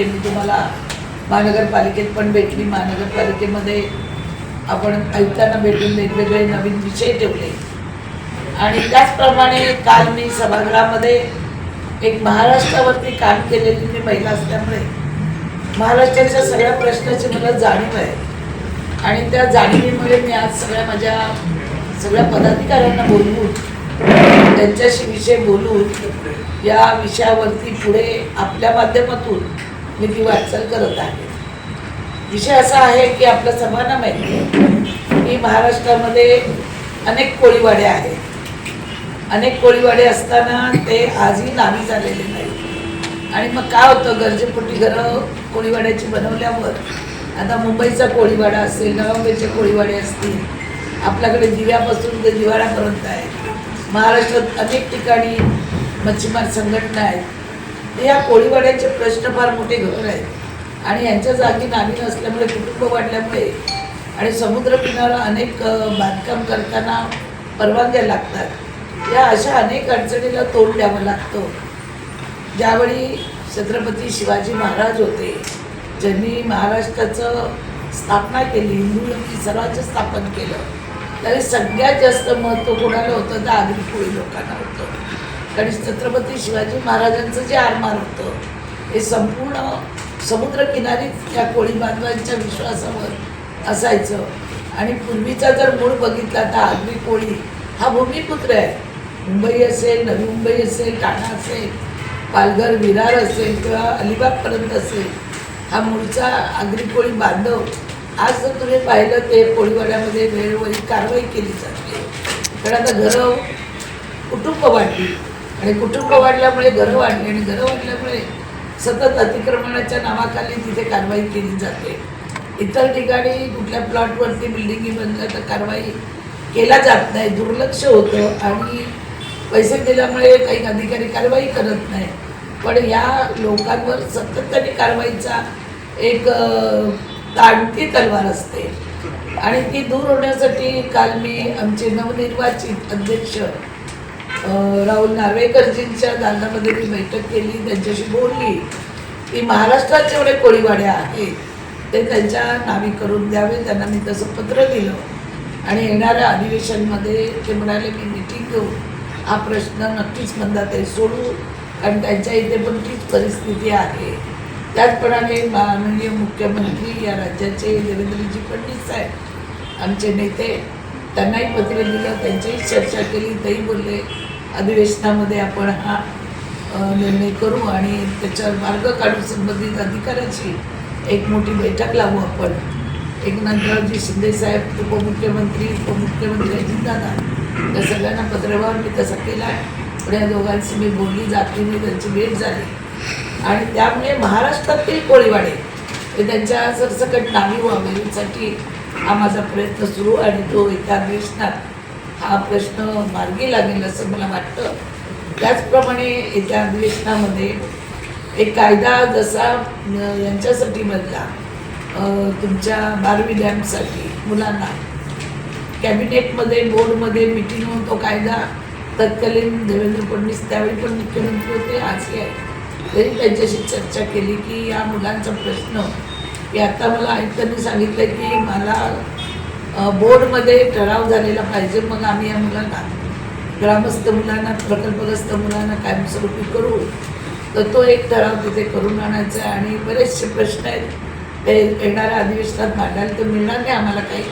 सांगते मी तुम्हाला महानगरपालिकेत पण भेटली. महानगरपालिकेमध्ये आपण आयुक्तांना भेटून वेगवेगळे नवीन विषय ठेवले. आणि त्याचप्रमाणे काल मी सभागृहामध्ये एक महाराष्ट्रावरती काम केलेली मी महिला असल्यामुळे महाराष्ट्राच्या सगळ्या प्रश्नाची मला जाणीव आहे. आणि त्या जाणीवीमुळे मी आज सगळ्या माझ्या सगळ्या पदाधिकाऱ्यांना बोलवून त्यांच्याशी विषय बोलून या विषयावरती पुढे आपल्या माध्यमातून मी ती वाटचाल करत आहे. विषय असा आहे की आपल्या सर्वांना माहिती आहे. की महाराष्ट्रामध्ये अनेक कोळीवाडे आहेत. अनेक कोळीवाडे असताना ते आजही नावी झालेले नाही आणि मग काय होतं गरजेपोटी घरं कोळीवाड्याची बनवल्यावर आता मुंबईचा कोळीवाडा असेल नवंबईचे कोळीवाडे असतील आपल्याकडे दिव्यापासून ते दिवाळापर्यंत आहे महाराष्ट्रात अनेक ठिकाणी मच्छीमार संघटना आहेत. या कोळीवाड्याचे प्रश्न फार मोठे घर आहेत. आणि यांच्या जागी नावी नसल्यामुळे कुटुंब वाढल्यामुळे आणि समुद्रकिनारा अनेक बांधकाम करताना परवानग्या लागतात. या अशा अनेक अडचणीला तोंड द्यावं लागतं. ज्यावेळी छत्रपती शिवाजी महाराज होते ज्यांनी महाराष्ट्राचं स्थापना केली हिंदू सर्वांचं स्थापन केलं त्यावेळी सगळ्यात जास्त महत्त्व कोणाला होतं? तर आगरी कोळी लोकांना होतं. कारण छत्रपती शिवाजी महाराजांचं जे आरमार होतं हे संपूर्ण समुद्रकिनारीच त्या कोळी बांधवांच्या विश्वासावर असायचं. आणि पूर्वीचा जर मूळ बघितला तर आगरी कोळी हा भूमिपुत्र आहे. मुंबई असेल नवी मुंबई असेल ठाणा असेल पालघर विरार असेल किंवा अलिबागपर्यंत असेल हा मूळचा आगरी कोळी बांधव. आज जर तुम्ही पाहिलं ते कोळीवाड्यामध्ये वेळोवेळी कारवाई केली जाते. कारण आता घरं कुटुंब वाढली. आणि कुटुंब वाढल्यामुळे घरं वाढली आणि घरं वाढल्यामुळे सतत अतिक्रमणाच्या नावाखाली तिथे कारवाई केली जाते. इतर ठिकाणी कुठल्या प्लॉटवरती बिल्डिंगी बनल्या तर कारवाई केला जात नाही. दुर्लक्ष होतं आणि पैसे दिल्यामुळे काही अधिकारी कारवाई करत नाही. पण या लोकांवर सातत्याने कारवाईचा एक ताणती तलवार असते. आणि ती दूर होण्यासाठी काल मी आमचे नवनिर्वाचित अध्यक्ष राहुल नार्वेकरजींच्या दालनामध्ये मी बैठक केली त्यांच्याशी बोलली. की महाराष्ट्रात जेवढे कोळीवाड्या आहेत ते त्यांच्या नावी करून द्यावे त्यांना मी तसं पत्र दिलं आणि येणाऱ्या अधिवेशनमध्ये ते म्हणाले मी मिटिंग घेऊ. हा प्रश्न नक्कीच मंदाताई सोडू कारण त्यांच्या इथे पण तीच परिस्थिती आहे. त्याचप्रमाणे माननीय मुख्यमंत्री या राज्याचे देवेंद्रजी फडणवीस साहेब आमचे नेते त्यांनाही पत्र दिलं त्यांच्याही चर्चा केली तेही बोलले. अधिवेशनामध्ये आपण हा निर्णय करू आणि त्याच्यावर मार्ग काढू संबंधित अधिकाऱ्याची एक मोठी बैठक लावू आपण. एकनाथरावजी शिंदेसाहेब उपमुख्यमंत्री उपमुख्यमंत्री अजितदादा या सगळ्यांना पत्रव्यवहार मी तसा केला आहे. पण या दोघांची मी बोलली जाती मी त्यांची भेट झाली. आणि त्यामुळे महाराष्ट्रातील कोळीवाडे हे त्यांच्या सरसकट नावी व्हावेसाठी हा माझा प्रयत्न सुरू आणि तो एका अधिवेशनात हा प्रश्न मार्गी लागेल असं मला वाटतं. त्याचप्रमाणे येत्या अधिवेशनामध्ये एक कायदा जसा यांच्यासाठी बनला तुमच्या बारवी डॅमसाठी मुलांना. कॅबिनेटमध्ये बोर्डमध्ये मिटिंग होऊन तो कायदा तत्कालीन देवेंद्र फडणवीस त्यावेळी पण मुख्यमंत्री होते आजही आहे तरी त्यांच्याशी चर्चा केली की या मुलांचा प्रश्न की आता मला आयुक्तांनी सांगितलं की मला बोर्डमध्ये ठराव झालेला पाहिजे मग आम्ही या मुलांना ग्रामस्थ मुलांना प्रकल्पग्रस्त मुलांना कायमस्वरूपी करू. तर तो एक ठराव तिथे करून आणायचा आहे आणि बरेचसे प्रश्न आहेत. ते येणाऱ्या अधिवेशनात मांडायला तर मिळणार नाही आम्हाला काही.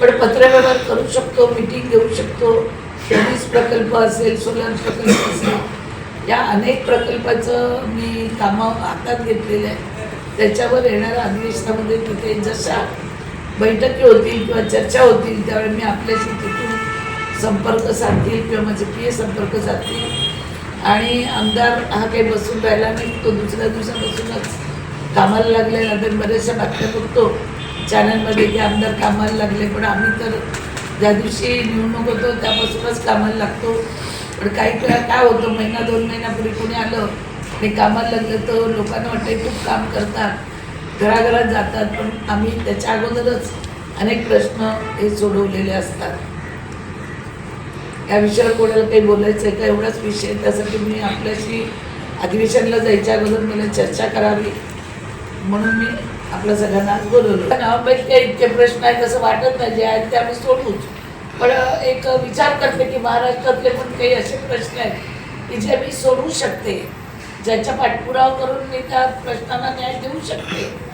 पण पत्रव्यवहार करू शकतो मिटिंग घेऊ शकतो. वीज प्रकल्प असेल सोलर प्रकल्प असेल. या अनेक प्रकल्पाचं मी कामं हातात घेतलेलं आहे. त्याच्यावर येणाऱ्या अधिवेशनामध्ये तिथे जशा बैठकी होतील किंवा चर्चा होतील त्यावेळी मी आपल्याशी तिथून संपर्क साधतील किंवा माझे पी संपर्क साधतील. आणि आमदार हा काही बसून राहिला नाही तो दुसऱ्या दिवसापासूनच कामाला लागल्यानंतर बऱ्याचशा बातम्या बघतो. चॅनलमध्ये की आमदार कामाला लागले पण आम्ही तर ज्या दिवशी निवडणूक होतो त्यापासूनच कामाला लागतो. पण काही वेळा काय होतं महिना दोन महिन्यापूर्वी कोणी आलं आणि कामाला लागलं तर लोकांना वाटतं खूप काम करतात. घराघरात जातात पण आम्ही त्याच्या अगोदरच अनेक प्रश्न हे सोडवलेले असतात. या विषयावर कोणाला काही बोलायचं आहे का? एवढाच विषय त्यासाठी मी आपल्याशी अधिवेशनला जायच्या अगोदर मला चर्चा करावी म्हणून मी आपल्या सगळ्यांना आज बोलवलं. नावापैकी काही इतके प्रश्न आहेत असं वाटत नाही. जे आहेत ते आम्ही सोडूच पण एक विचार करते की महाराष्ट्रातले पण काही असे प्रश्न आहेत की जे मी सोडवू शकते. ज्याच्या पाठपुरावा करून मी त्या प्रश्नांना न्याय देऊ शकते.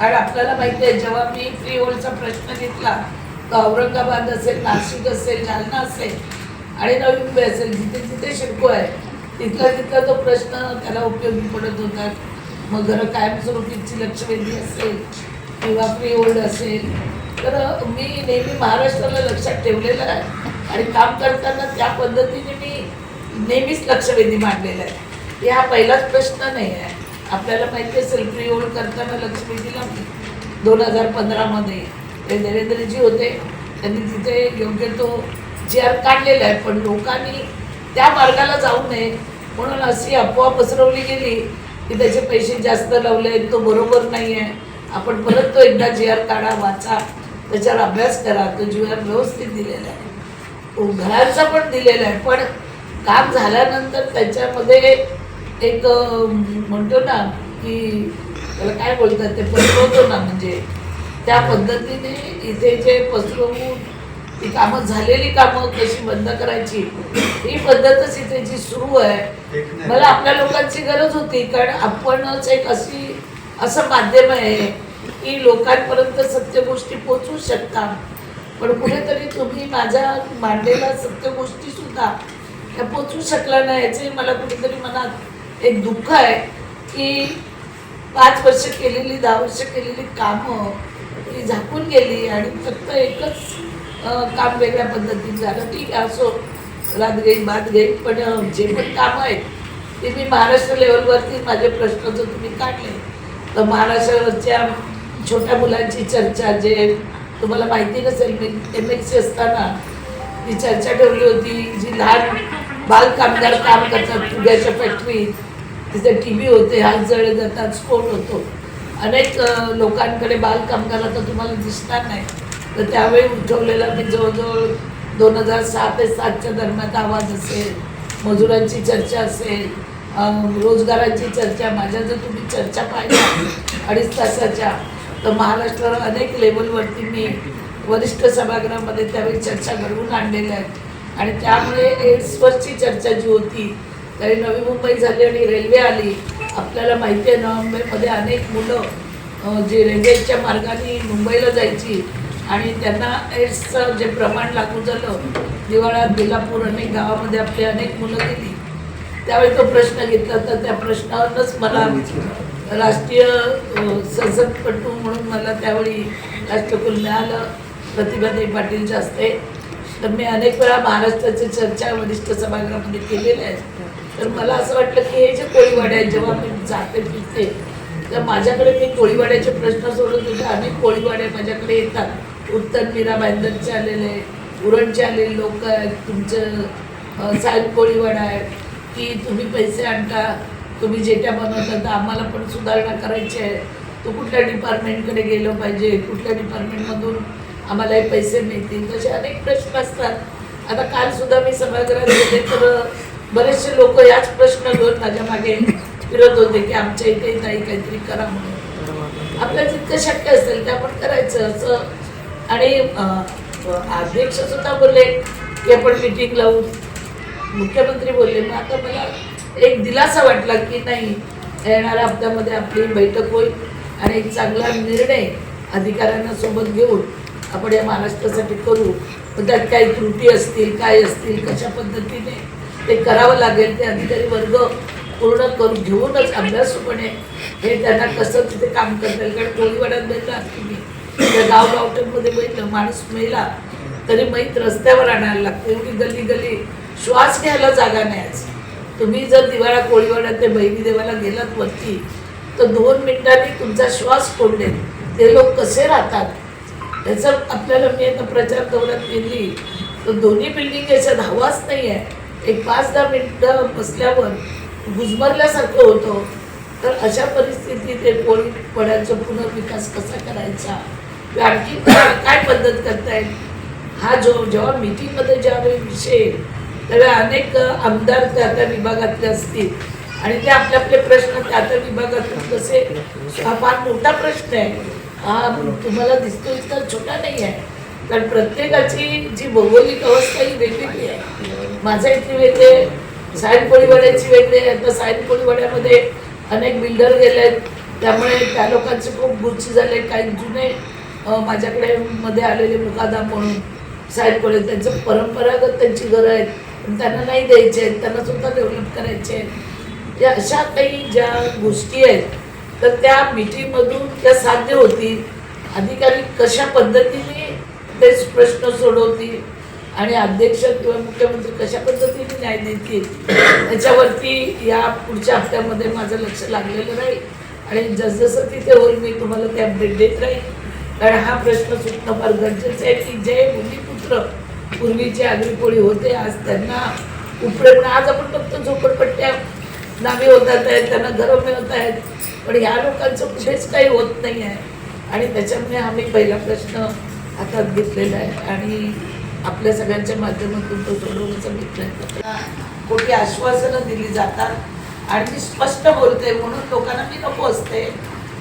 कारण आपल्याला माहिती आहे जेव्हा मी फ्री होलचा प्रश्न घेतला तर औरंगाबाद असेल नाशिक असेल जालना असेल आणि नवी मुंबई असेल जिथे जिथे शिडको आहे तिथला तिथला तो प्रश्न त्याला उपयोगी पडत होता. मग घर कायमस्वरूपीची लक्षवेधी असेल किंवा फ्री होल्ड असेल तर मी नेहमी महाराष्ट्राला लक्षात ठेवलेलं आहे. आणि काम करताना त्या पद्धतीने मी नेहमीच लक्षवेधी मांडलेलं आहे. हा पहिलाच प्रश्न नाही आहे. आपल्याला माहिती असेल सेल्फी होल्ड करताना लक्षवेधीला दोन हजार पंधरामध्ये. ते नरेंद्रजी होते. त्यांनी तिथे योग्य तो चेअर काढलेला आहे पण लोकांनी त्या मार्गाला जाऊ नये. म्हणून अशी अफवा पसरवली गेली की त्याचे पैसे जास्त लावले तो बरोबर नाही आहे आपण परत तो एकदा जी आर काढा वाचा. त्याच्यावर अभ्यास करा. तो जी आर व्यवस्थित दिलेला आहे. घरांचा पण दिलेला आहे. पण काम झाल्यानंतर त्याच्यामध्ये एक म्हणतो ना की त्याला काय बोलतात ते पसरवतो ना म्हणजे त्या पद्धतीने इथे जे पसरवून ती कामं झालेली कामं कशी बंद करायची ही पद्धतच इथे जी सुरू आहे मला आपल्या लोकांची गरज होती. कारण आपणच एक अशी असं माध्यम आहे की लोकांपर्यंत सत्य गोष्टी पोचू शकता पण कुठेतरी तुम्ही माझ्या मांडलेल्या सत्य गोष्टी सुद्धा त्या पोचू शकल्या नाही याचे मला कुठेतरी मनात एक दुःख आहे की पाच वर्ष केलेली दहा वर्ष केलेली कामं ती झाकून गेली आणि फक्त एकच काम वेगळ्या पद्धतीने झालं. ठीक आहे असो रात घेईन भात घेईन पण जे पण कामं आहेत ते मी महाराष्ट्र लेवलवरती माझे प्रश्न जर तुम्ही काढले तर महाराष्ट्राच्या छोट्या मुलांची चर्चा जे तुम्हाला माहिती नसेल मी एम एस सी असताना ती चर्चा ठेवली होती जी लहान बाल कामगार काम करतात फुग्याच्या फॅक्टरीत तिथे टी व्ही होते हात जळले जातात स्फोट होतो. अनेक लोकांकडे बालकामगार आता तुम्हाला दिसणार नाही. तर त्यावेळी उठवलेला मी जवळजवळ दोन हजार सहा ते सातच्या दरम्यान आवाज असेल मजुरांची चर्चा असेल रोजगारांची चर्चा माझ्या जर तुम्ही चर्चा पाहिल्या अडीच तासाच्या तर महाराष्ट्राला अनेक लेवलवरती मी वरिष्ठ सभागृहामध्ये त्यावेळी चर्चा घडवून आणलेल्या आहेत. आणि त्यामुळे एड्सवरची चर्चा जी होती त्यावेळी नवी मुंबई झाली आणि रेल्वे आली आपल्याला माहिती आहे नवी मुंबईमध्ये अनेक मुलं जे रेल्वेच्या मार्गाने मुंबईला जायची आणि त्यांना एड्सचं जे प्रमाण लागू झालं दिवाळ्यात बेलापूर अनेक गावामध्ये आपली अनेक मुलं गेली. त्यावेळी तो प्रश्न घेतला तर त्या प्रश्नावरच मला राष्ट्रीय संसदपटू म्हणून मला त्यावेळी राष्ट्रकुल मिळालं. प्रतिभाताई पाटीलच्या हस्ते तर मी अनेक वेळा महाराष्ट्राची चर्चा वरिष्ठ सभागृहामध्ये केलेल्या आहेत. तर मला असं वाटलं की हे जे कोळीवाड्या आहेत जेव्हा मी जाते फिरते तर माझ्याकडे मी कोळीवाड्याचे प्रश्न सोडत होते. अनेक कोळीवाड्या माझ्याकडे येतात. उत्तर मीरा बांधरचे आलेले उरणचे आलेले लोक आहेत तुमचं साहेब कोळीवाडा आहे की तुम्ही पैसे आणता तुम्ही जेट्या बनवता तर आम्हाला पण सुधारणा करायची आहे. तू कुठल्या डिपार्टमेंटकडे गेलं पाहिजे? कुठल्या डिपार्टमेंटमधून आम्हालाही पैसे मिळतील. तसे अनेक प्रश्न असतात. आता काल सुद्धा मी सभागृहात गेले तर बरेचसे लोक याच प्रश्न घेऊन माझ्या मागे फिरत होते की आमच्या इथे नाही काहीतरी करा म्हणून. आपल्याला जितकं शक्य असेल ते आपण करायचं. असं आणि अध्यक्ष सुद्धा बोलले की आपण मिटिंग लावू. मुख्यमंत्री बोलले मग आता मला एक दिलासा वाटला की नाही येणाऱ्या हप्त्यामध्ये आपली बैठक होईल आणि एक चांगला निर्णय अधिकाऱ्यांना सोबत घेऊन आपण या महाराष्ट्रासाठी करू. मग त्यात काही त्रुटी असतील काय असतील कशा पद्धतीने ते करावं लागेल ते अधिकारी वर्ग पूर्ण करून घेऊनच अभ्यासूपणे हे त्यांना कसं तिथे काम करता येईल. कारण कोळीवाड्यात बघितलं तुम्ही त्या गाव गावठणमध्ये बघितलं माणूस मेला तरी मैत रस्त्यावर आणायला लागते. एवढी गल्ली गल्ली श्वास घ्यायला जागा नाही आज. तुम्ही जर दिवाळा कोळीवाड्यात ते बहिणी देवाला गेलात वरती तर दोन मिनिटांनी तुमचा श्वास कोंडेल. ते लोक कसे राहतात? याचा आपल्याला मी आता प्रचार दौऱ्यात गेली तर दोन्ही बिल्डिंग याच्यात धावाच नाही आहे एक पाच दहा मिनटं बसल्यावर गुजमरल्यासारखं होतं. तर अशा परिस्थितीत ते कोळी पड्यांचा पुनर्विकास कसा करायचा? आणखी काय पद्धत करता येईल? हा जो जेव्हा मीटिंगमध्ये ज्यावेळी विषय येईल त्यावेळी अनेक आमदार त्या त्या विभागातले असतील. आणि ते आपले आपले प्रश्न त्या त्या विभागातून कसे हा फार मोठा प्रश्न आहे. हा तुम्हाला दिसतो इतका छोटा नाही आहे. कारण प्रत्येकाची जी भौगोलिक अवस्था ही वेगवेगळी आहे. माझ्या इथे वेगळे सायन कोळीवाड्याची वेगळी आहे आता सायन कोळीवाड्यामध्ये अनेक बिल्डर गेले आहेत. त्यामुळे त्या लोकांचे खूप गुच्छ झाले काही जुने माझ्याकडे मध्ये आलेले मुकादा म्हणून साहेब कोळी त्यांचं परंपरागत त्यांची घरं आहेत. पण त्यांना नाही द्यायचे आहेत. त्यांना सुद्धा डेव्हलप करायचे आहेत. या अशा काही ज्या गोष्टी आहेत तर त्या मिठीमधून त्या साध्य होतील अधिकारी कशा पद्धतीने ते प्रश्न सोडवतील आणि अध्यक्ष किंवा मुख्यमंत्री कशा पद्धतीने न्याय देतील त्याच्यावरती या पुढच्या हप्त्यामध्ये माझं लक्ष लागलेलं राहील. आणि जसजसं तिथे होईल मी तुम्हाला ते अपडेट देत राहील. कारण हा प्रश्न सुटणं फार गरजेचं आहे की जे भूमिपुत्र पूर्वीचे आगरीपोळी होते आज त्यांना उपडे पण आज आपण फक्त झोपडपट्ट्या नावे होतात आहेत त्यांना घरं मिळत आहेत. पण ह्या लोकांचं कुठेच काही होत नाही आहे आणि त्याच्यामुळे आम्ही पहिला प्रश्न हातात घेतलेला आहे. आणि आपल्या सगळ्यांच्या माध्यमातून तो सोडवण्याचा मी प्रयत्न करते आश्वासनं दिली जातात. आणि मी स्पष्ट बोलते म्हणून लोकांना मी नको असते.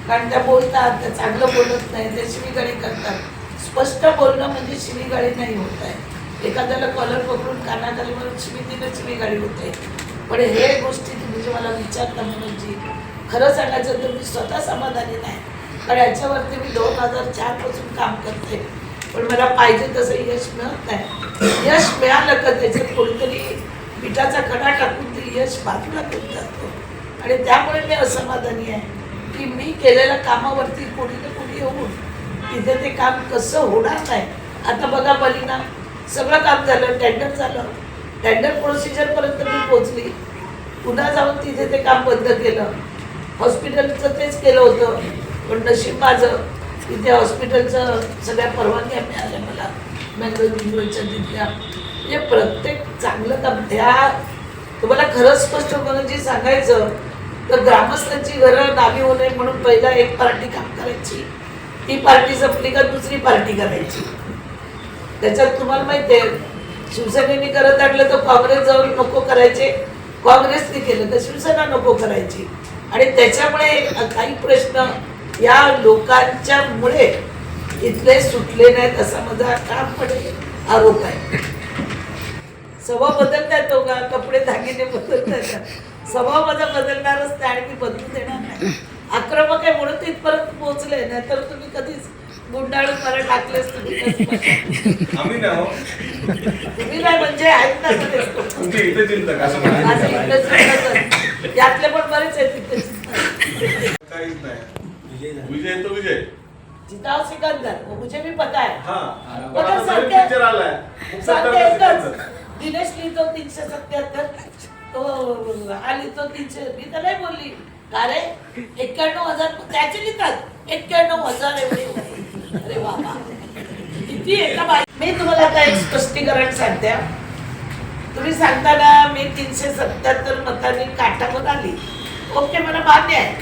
कारण त्या बोलतात त्या चांगलं बोलत नाही ते शिवीगाळी करतात. स्पष्ट बोलणं म्हणजे शिवीगाळी नाही होत आहे. एखाद्याला कॉलर पकडून कानाखाली म्हणून शिवी दिलं शिवीगाळी होते पण हे गोष्टी तुम्ही जे मला विचारता म्हणूनची खरं सांगायचं तर मी स्वतः समाधानी नाही. पण याच्यावरती मी दोन हजार चारपासून काम करते. पण मला पाहिजे तसं यश मिळत नाही. यश मिळालं का त्याच्यात कोणीतरी पिठाचा खडा टाकून ते यश बाजूला घेऊन जातो. आणि त्यामुळे मी असमाधानी आहे. की मी केलेल्या कामावरती कोणी ना कोणी येऊन तिथे ते काम कसं होणार नाही. आता बघा बलिना सगळं काम झालं टेंडर झालं. टेंडर प्रोसिजरपर्यंत मी पोचली. पुन्हा जाऊन तिथे ते काम बंद केलं. हॉस्पिटलचं तेच केलं होतं. पण नशीब माझं. तिथे हॉस्पिटलचं सगळ्या परवानग्या मिळाल्या मला. मॅंगलोरच्या तिथल्या. म्हणजे प्रत्येक चांगलं काम. त्या तुम्हाला खरं स्पष्ट म्हणजे सांगायचं तर ग्रामस्थांची घरं नावी होऊ नये म्हणून पहिला एक पार्टी काम करायची. ती पार्टी संपली का दुसरी पार्टी करायची. त्याच्यात तुम्हाला माहिती आहे शिवसेनेने करत आणलं तर काँग्रेस जाऊन नको करायचे. काँग्रेसने केलं तर शिवसेना नको करायची. आणि त्याच्यामुळे काही प्रश्न या लोकांच्या मुळे इथले सुटले नाहीत असा माझा ठामपणे आरोप आहे. स्वभाव बदलता येतो का? कपडे दागिने बदलता येतात स्वभाव माझा बदलणारच नाही आणि मी बदलू देणार नाही. आक्रमक आहे म्हणून ते इथपर्यंत पोहोचले नाही तर तुम्ही कधीच गुंडाळून मला टाकलेच तुम्ही. हो. तुम्ही नाही म्हणजे आहेत ना असं माझं म्हणायचं. इथलंच चिंतक. यातले पण बरेच आहेत. काहीच नाही. विजय तो विजय. जिताव सिकंदर. वो मुझे भी पता है. हा सांगते सत्तर एकच. दिनेश लिहितो तीनशे सत्याहत्तर. तो हा लिहितो तीनशे. मी तर नाही बोलली. का रे? एक्क्याण्णव हजार त्याचे लिहितात. एक्क्याण्णव हजार एवढे. अरे बाबा. किती एका बाई? मी तुम्हाला आता एक स्पष्टीकरण सांगते. तुम्ही सांगताना मी तीनशे सत्याहत्तर मतांनी काठावर आली. ओके मला मान्य आहे.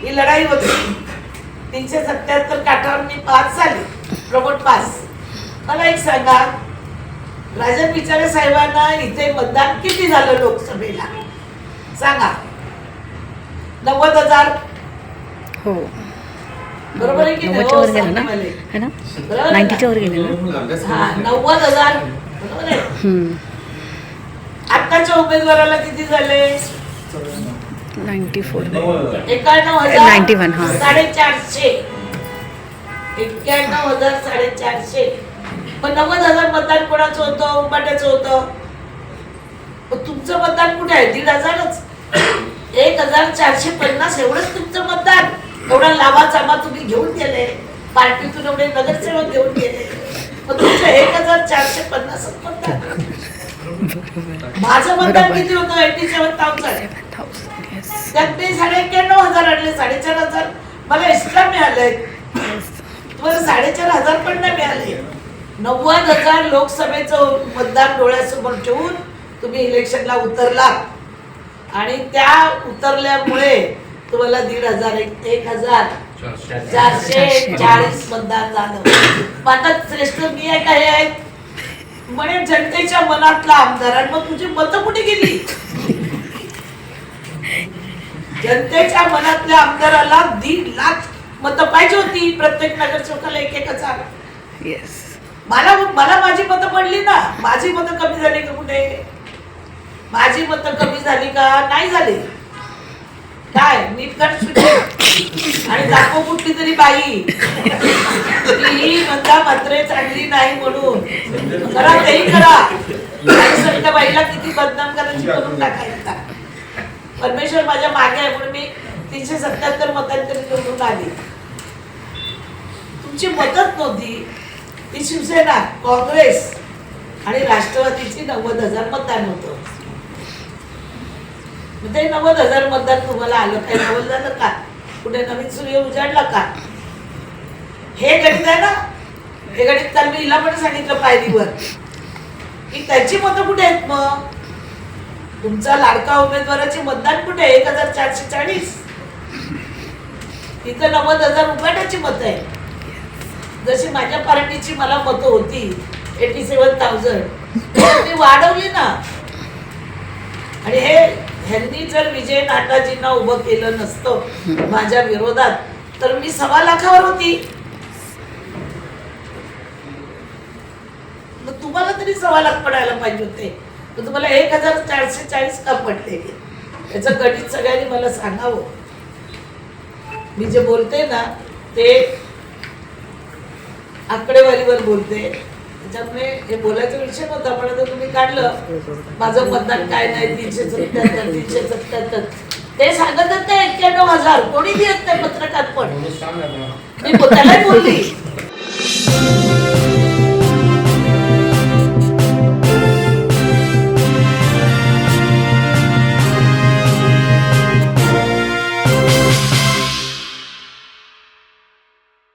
ही लढाई होती. तीनशे सत्याहत्तर काठावर मी पास झाली. Promote pass. मला एक सांगा राजन विचारे साहेबांना इथे मतदान किती झालं लोकसभेला? सांगा. नव्वद हजार. हो. बरोबर आहे की हो, नव्वद हजार. आत्ताच्या उमेदवाराला किती झाले? नाईन्टी फोर हा. हजार साडेचारशे. एक्क्याण्णव हजार साडेचारशे. पण नव्वद हजार मतदान कोणाचं होतं? उंबाट्याचं होतं. पण तुमचं मतदान कुठे आहे? दीड हजारच. एक हजार चारशे पन्नास एवढंच तुमचं मतदान. एवढा लावा चामा तुम्ही घेऊन गेले. पार्टीतून एवढे नगरसेवक घेऊन गेले. मग तुमचं एक हजार चारशे मतदान माझं मतदान. किती होतं? एटी सेवन थाउजंड त्यात मी साडे एक्क्याण्णव हजार आणले साडेचार हजार. मला एक्स्ट्रा मिळाले. तुम्हाला साडेचार हजार पण नाही मिळाले. नव्वद हजार लोकसभेचं मतदान डोळ्यासमोर ठेवून तुम्ही इलेक्शनला उतरला आणि त्या उतरल्यामुळे तुम्हाला दीड हजार एक हजार चारशे चाळीस मतदान झालं. आता श्रेष्ठ मी आहे काय आहे? म्हणे जनतेच्या मनातला आमदार आणि मग तुझी मतं कुठे गेली? जनतेच्या मनातल्या आमदाराला दीड लाख मतं पाहिजे होती. प्रत्येक नगरसेवकाला एक एकच मला मला माझी मतं पडली ना. माझी मतं कमी झाली का कुठे? माझी मतं कमी झाली का? नाही झाली. काय? मी कर आणि दाखव कुठली तरी बाई. की ही म्हणता मात्रे चांगली नाही म्हणून. करा तेही करा. आणि बाईला किती बदनाम करायची करून टाकायचा परमेश्वर माझ्या मागे आहे म्हणून मी तीनशे सत्याहत्तर मतांतरी निवडून आली. तुमची मदत नव्हती. ती शिवसेना काँग्रेस आणि राष्ट्रवादीची नव्वद हजार मतदान होतं ते नव्वद हजार मतदान तुम्हाला आलं काय? नवल झालं का? कुठे नवीन सूर्य उजाडला का? हे गणित आहे ना? हे गणित काल मी हिला पण सांगितलं पायरीवर. की त्याची मतं कुठे आहेत मग? तुमचा लाडका उमेदवाराचे मतदान कुठे आहे? एक हजार चारशे चाळीस. तिथं नव्वद हजार उघाटाची मतं आहे जशी माझ्या पार्टीची मला मतं होती एटी सेवन थाउजंड मी वाढवली ना. आणि हे ह्यांनी जर विजय नाटाजींना उभं केलं नसतं माझ्या विरोधात तर मी सव्वा लाखावर होती. मग तुम्हाला तरी सव्वा लाख पडायला पाहिजे होते. तुम्हाला एक हजार चारशे चाळीस का पडले? याचं गणित सगळ्यांनी मला सांगावं. मी जे बोलते ना ते आकडेवारीवर बोलते. त्याच्यामुळे हे बोलायचा विषय नव्हता पण आता तुम्ही काढलं. माझं मतदान काय नाही तीनशे सत्याहत्तर तीनशे सत्याहत्तर ते सांगत होते एक्क्याण्णव हजार. कोणी देत नाही पत्रकार पण. मी त्याला बोलली.